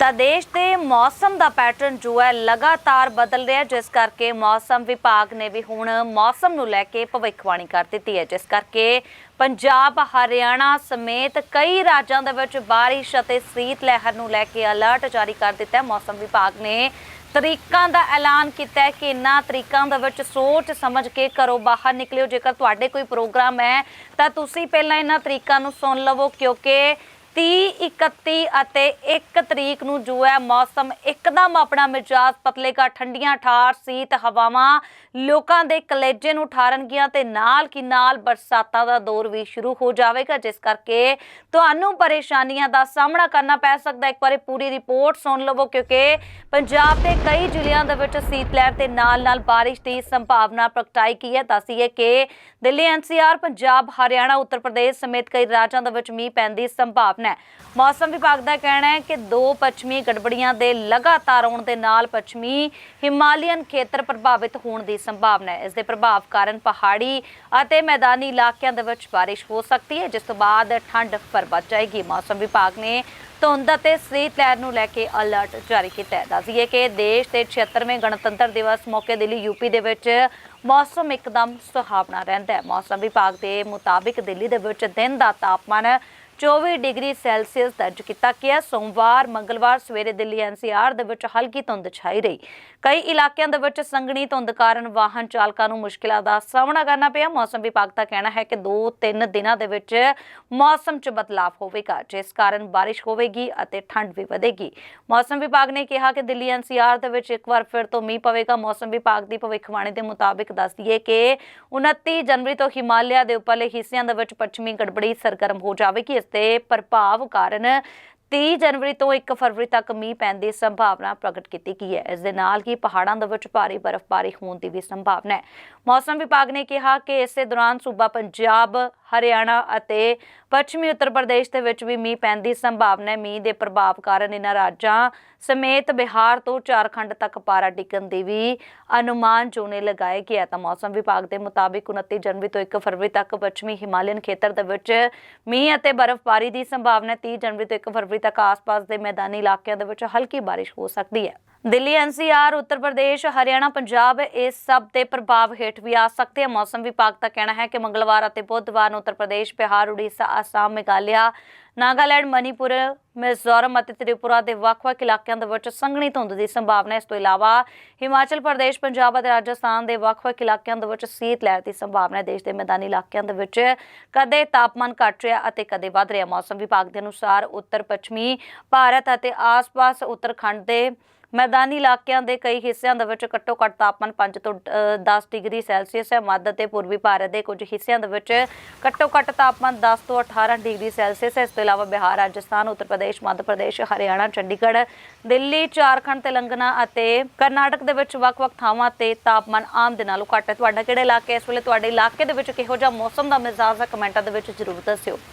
ਤਾਂ ਦੇਸ਼ ਦੇ ਮੌਸਮ ਦਾ ਪੈਟਰਨ ਜੋ ਹੈ ਲਗਾਤਾਰ ਬਦਲ ਰਿਹਾ ਜਿਸ ਕਰਕੇ ਮੌਸਮ ਵਿਭਾਗ ਨੇ ਵੀ ਹੁਣ ਮੌਸਮ ਨੂੰ ਲੈ ਕੇ ਭਵਿੱਖਬਾਣੀ ਕਰ ਦਿੱਤੀ ਹੈ, ਜਿਸ ਕਰਕੇ ਪੰਜਾਬ, ਹਰਿਆਣਾ ਸਮੇਤ ਕਈ ਰਾਜਾਂ ਦੇ ਵਿੱਚ ਬਾਰਿਸ਼ ਅਤੇ ਸੀਤ ਲਹਿਰ ਨੂੰ ਲੈ ਕੇ ਅਲਰਟ ਜਾਰੀ ਕਰ ਦਿੱਤਾ ਹੈ। ਮੌਸਮ ਵਿਭਾਗ ਨੇ ਤਰੀਕਾਂ ਦਾ ਐਲਾਨ ਕੀਤਾ ਹੈ ਕਿ ਇਨ੍ਹਾਂ ਤਰੀਕਾਂ ਦੇ ਵਿੱਚ ਸੋਚ ਸਮਝ ਕੇ ਘਰੋਂ ਬਾਹਰ ਨਿਕਲਿਓ। ਜੇਕਰ ਤੁਹਾਡੇ ਕੋਈ ਪ੍ਰੋਗਰਾਮ ਹੈ, ਤਾਂ ਤੁਸੀਂ ਪਹਿਲਾਂ ਇਹਨਾਂ ਤਰੀਕਾਂ ਨੂੰ ਸੁਣ ਲਵੋ, ਕਿਉਂਕਿ 30 31 ਅਤੇ 1 ਤਰੀਕ ਨੂੰ ਜੋ ਹੈ ਮੌਸਮ ਇੱਕਦਮ ਆਪਣਾ ਮਿਜਾਜ਼ ਪਤਲੇਗਾ। ਠੰਡੀਆਂ, ਠਾਰ, ਸੀਤ, ਹਵਾਵਾਂ ਲੋਕਾਂ ਦੇ ਕਲੇਜੇ ਨੂੰ ਠਾਰਨਗੀਆਂ ਤੇ ਨਾਲ ਕੀ ਨਾਲ ਬਰਸਾਤਾਂ ਦਾ ਦੌਰ ਵੀ ਸ਼ੁਰੂ ਹੋ ਜਾਵੇਗਾ, ਜਿਸ ਕਰਕੇ ਤੁਹਾਨੂੰ ਪਰੇਸ਼ਾਨੀਆਂ ਦਾ ਸਾਹਮਣਾ ਕਰਨਾ ਪੈ ਸਕਦਾ ਇੱਕ ਵਾਰੀ ਪੂਰੀ ਰਿਪੋਰਟ ਸੁਣ ਲਵੋ, ਕਿਉਂਕਿ ਪੰਜਾਬ ਦੇ ਕਈ ਜ਼ਿਲ੍ਹਿਆਂ ਦੇ ਵਿੱਚ ਸੀਤ ਲਹਿਰ ਤੇ ਨਾਲ ਨਾਲ ਬਾਰਿਸ਼ ਦੀ ਸੰਭਾਵਨਾ ਪ੍ਰਗਟਾਈ ਗਈ ਹੈ। ਦੱਸੀਏ ਕਿ ਦਿੱਲੀ ਐਨਸੀਆਰ ਪੰਜਾਬ, ਹਰਿਆਣਾ, ਉੱਤਰ ਪ੍ਰਦੇਸ਼ ਸਮੇਤ ਕਈ ਰਾਜਾਂ ਦੇ ਵਿੱਚ ਮੀਂਹ ਪੈਣ ਦੀ ਸੰਭਾਵਨਾ ਹੈ। ਮੌਸਮ ਵਿਭਾਗ ਦਾ ਕਹਿਣਾ ਹੈ ਕਿ ਦੋ ਪੱਛਮੀ ਗੜਬੜੀਆਂ ਦੇ ਲਗਾਤਾਰ ਆਉਣ ਦੇ ਨਾਲ ਪੱਛਮੀ ਹਿਮਾਲਯਨ ਖੇਤਰ ਪ੍ਰਭਾਵਿਤ ਹੋਣ ਦੀ ਸੰਭਾਵਨਾ ਹੈ। ਇਸ ਦੇ ਪ੍ਰਭਾਵ ਕਾਰਨ ਪਹਾੜੀ ਅਤੇ ਮੈਦਾਨੀ ਇਲਾਕਿਆਂ ਦੇ ਵਿੱਚ ਬਾਰਿਸ਼ ਹੋ ਸਕਦੀ ਹੈ, ਜਿਸ ਤੋਂ ਬਾਅਦ ਠੰਡ ਫਿਰ ਜਾਏਗੀ। ਮੌਸਮ ਵਿਭਾਗ ਨੇ ਧੁੰਦ ਅਤੇ ਸੀਤ ਲਹਿਰ ਨੂੰ ਲੈ ਕੇ ਅਲਰਟ ਜਾਰੀ ਕੀਤਾ ਹੈ। ਦੱਸੀਏ ਕਿ ਦੇਸ਼ ਦੇ 76ਵੇਂ ਗਣਤੰਤਰ ਦਿਵਸ ਮੌਕੇ ਦਿੱਲੀ ਯੂਪੀ ਦੇ ਵਿੱਚ ਮੌਸਮ ਇੱਕਦਮ ਸੁਹਾਵਣਾ ਰਹਿੰਦਾ ਹੈ। ਮੌਸਮ ਵਿਭਾਗ ਦੇ ਮੁਤਾਬਿਕ ਦਿੱਲੀ ਦੇ ਵਿੱਚ ਦਿਨ ਦਾ ਤਾਪਮਾਨ 24 ਡਿਗਰੀ ਸੈਲਸੀਅਸ ਦਰਜ ਕੀਤਾ ਗਿਆ। ਸੋਮਵਾਰ, ਮੰਗਲਵਾਰ ਸਵੇਰੇ ਦਿੱਲੀ ਐਨਸੀਆਰ ਦੇ ਵਿੱਚ ਹਲਕੀ ਧੁੰਦ ਛਾਈ ਰਹੀ। ਕਈ ਇਲਾਕਿਆਂ ਦੇ ਵਿੱਚ ਸੰਘਣੀ ਧੁੰਦ ਕਾਰਨ ਵਾਹਨ ਚਾਲਕਾਂ ਨੂੰ ਮੁਸ਼ਕਿਲਾਂ ਦਾ ਸਾਹਮਣਾ ਕਰਨਾ ਪਿਆ। ਮੌਸਮ ਵਿਭਾਗ ਦਾ ਕਹਿਣਾ ਹੈ ਕਿ 2-3 ਦਿਨਾਂ ਦੇ ਵਿੱਚ ਮੌਸਮ 'ਚ ਬਦਲਾਅ ਹੋਵੇਗਾ, ਜਿਸ ਕਾਰਨ ਬਾਰਿਸ਼ ਹੋਵੇਗੀ ਅਤੇ ਠੰਡ ਵੀ ਵਧੇਗੀ। ਮੌਸਮ ਵਿਭਾਗ ਨੇ ਕਿਹਾ ਕਿ ਦਿੱਲੀ ਐਨਸੀਆਰ ਦੇ ਵਿੱਚ ਇੱਕ ਵਾਰ ਫਿਰ ਤੋਂ ਮੀਂਹ ਪਵੇਗਾ। ਮੌਸਮ ਵਿਭਾਗ ਦੀ ਭਵਿੱਖਬਾਣੀ ਦੇ ਮੁਤਾਬਿਕ ਦੱਸ ਦਈਏ ਕਿ 29 ਜਨਵਰੀ ਤੋਂ ਹਿਮਾਲਿਆ ਦੇ ਉੱਪਰਲੇ ਹਿੱਸਿਆਂ ਦੇ ਵਿੱਚ ਪੱਛਮੀ ਗੜਬੜੀ ਸਰਗਰਮ ਹੋ ਜਾਵੇਗੀ। ਇਸ ਦੇ ਪ੍ਰਭਾਵ ਕਾਰਨ 30 ਜਨਵਰੀ ਤੋਂ 1 ਫਰਵਰੀ ਤੱਕ ਮੀਂਹ ਪੈਣ ਦੀ ਸੰਭਾਵਨਾ ਪ੍ਰਗਟ ਕੀਤੀ ਗਈ ਹੈ। ਇਸ ਦੇ ਨਾਲ ਹੀ ਪਹਾੜਾਂ ਦੇ ਵਿੱਚ ਭਾਰੀ ਬਰਫ਼ਬਾਰੀ ਹੋਣ ਦੀ ਵੀ ਸੰਭਾਵਨਾ ਹੈ। ਮੌਸਮ ਵਿਭਾਗ ਨੇ ਕਿਹਾ ਕਿ ਇਸੇ ਦੌਰਾਨ ਸੂਬਾ ਪੰਜਾਬ ਹਰਿਆਣਾ ਅਤੇ ਪੱਛਮੀ ਉੱਤਰ ਪ੍ਰਦੇਸ਼ ਦੇ ਵਿੱਚ ਵੀ ਮੀਂਹ ਪੈਣ ਦੀ ਸੰਭਾਵਨਾ ਹੈ। ਮੀਂਹ ਦੇ ਪ੍ਰਭਾਵ ਕਾਰਨ ਇਹਨਾਂ ਰਾਜਾਂ ਸਮੇਤ ਬਿਹਾਰ ਤੋਂ ਝਾਰਖੰਡ ਤੱਕ ਪਾਰਾ ਡਿੱਗਣ ਦੀ ਵੀ ਅਨੁਮਾਨ ਜੋ ਨੇ ਲਗਾਏ ਗਿਆ ਤਾਂ ਮੌਸਮ ਵਿਭਾਗ ਦੇ ਮੁਤਾਬਿਕ 29 ਜਨਵਰੀ ਤੋਂ 1 ਫਰਵਰੀ ਤੱਕ ਪੱਛਮੀ ਹਿਮਾਲਯਨ ਖੇਤਰ ਦੇ ਵਿੱਚ ਮੀਂਹ ਅਤੇ ਬਰਫ਼ਬਾਰੀ ਦੀ ਸੰਭਾਵਨਾ ਹੈ। 30 ਜਨਵਰੀ ਤੋਂ 1 ਫਰਵਰੀ ਤੱਕ ਆਸ-ਪਾਸ ਦੇ ਮੈਦਾਨੀ ਇਲਾਕਿਆਂ ਦੇ ਵਿੱਚ ਹਲਕੀ ਬਾਰਿਸ਼ ਹੋ ਸਕਦੀ ਹੈ। ਦਿੱਲੀ ਐਨਸੀਆਰ, ਉੱਤਰ ਪ੍ਰਦੇਸ਼, ਹਰਿਆਣਾ, ਪੰਜਾਬ, ਇਸ ਸਭ ਦੇ ਪ੍ਰਭਾਵ ਹੇਠ ਵੀ ਆ ਸਕਦੇ ਹੈ ਮੌਸਮ ਵਿਭਾਗ ਦਾ ਕਹਿਣਾ ਹੈ ਕਿ ਮੰਗਲਵਾਰ ਅਤੇ ਬੁੱਧਵਾਰ ਨੂੰ ਉੱਤਰ ਪ੍ਰਦੇਸ਼, ਬਿਹਾਰ, ਉੜੀਸਾ, ਅਸਾਮ, ਮੇਘਾਲਿਆ ਨਾਗਾਲੈਂਡ ਮਨੀਪੁਰ ਮਿਜ਼ੋਰਮ ਅਤੇ ਤ੍ਰਿਪੁਰਾ ਦੇ ਵੱਖ-ਵੱਖ ਇਲਾਕਿਆਂ ਦੇ ਵਿੱਚ ਸੰਘਣੀ ਧੁੰਦ ਦੀ ਸੰਭਾਵਨਾ ਇਸ ਤੋਂ ਇਲਾਵਾ ਹਿਮਾਚਲ ਪ੍ਰਦੇਸ਼ ਪੰਜਾਬ ਅਤੇ ਰਾਜਸਥਾਨ ਦੇ ਵੱਖ-ਵੱਖ ਇਲਾਕਿਆਂ ਦੇ ਵਿੱਚ ਸੀਤ ਲਹਿਰ ਦੀ ਸੰਭਾਵਨਾ ਦੇਸ਼ ਦੇ ਮੈਦਾਨੀ ਇਲਾਕਿਆਂ ਦੇ ਵਿੱਚ ਕਦੇ ਤਾਪਮਾਨ ਘਟ ਰਿਹਾ ਅਤੇ ਕਦੇ ਵੱਧ ਰਿਹਾ। ਮੌਸਮ ਵਿਭਾਗ ਦੇ ਅਨੁਸਾਰ ਉੱਤਰ ਪੱਛਮੀ ਭਾਰਤ ਅਤੇ ਆਸ-ਪਾਸ ਉੱਤਰਖੰਡ ਦੇ ਮੈਦਾਨੀ ਇਲਾਕਿਆਂ ਦੇ ਕਈ ਹਿੱਸਿਆਂ ਦੇ ਵਿੱਚ ਘੱਟੋ ਘੱਟ ਤਾਪਮਾਨ 5 ਤੋਂ ਅ, 10 ਡਿਗਰੀ ਸੈਲਸੀਅਸ ਹੈ। ਮੱਧ ਅਤੇ ਪੂਰਬੀ ਭਾਰਤ ਦੇ ਕੁਝ ਹਿੱਸਿਆਂ ਦੇ ਵਿੱਚ ਘੱਟੋ ਘੱਟ ਤਾਪਮਾਨ 10 ਤੋਂ 18 ਡਿਗਰੀ ਸੈਲਸੀਅਸ ਹੈ। ਇਸ ਤੋਂ ਇਲਾਵਾ ਬਿਹਾਰ, ਰਾਜਸਥਾਨ, ਉੱਤਰ ਪ੍ਰਦੇਸ਼, ਮੱਧ ਪ੍ਰਦੇਸ਼, ਹਰਿਆਣਾ, ਚੰਡੀਗੜ੍ਹ, ਦਿੱਲੀ, ਝਾਰਖੰਡ, ਤੇਲੰਗਾਨਾ ਅਤੇ ਕਰਨਾਟਕ ਦੇ ਵਿੱਚ ਵੱਖ-ਵੱਖ ਥਾਵਾਂ ਤੇ ਤਾਪਮਾਨ ਆਮ ਦੇ ਨਾਲੋਂ ਘੱਟ ਹੈ। ਤੁਹਾਡਾ ਕਿਹੜਾ ਇਲਾਕਾ ਇਸ ਵੇਲੇ ਤੁਹਾਡੇ ਇਲਾਕੇ ਦੇ ਵਿੱਚ ਕਿਹੋ ਜਿਹਾ ਮੌਸਮ ਦਾ ਮਿਜ਼ਾਜ ਹੈ? ਕਮੈਂਟਾਂ ਦੇ ਵਿੱਚ ਜ਼ਰੂਰ ਦੱਸਿਓ।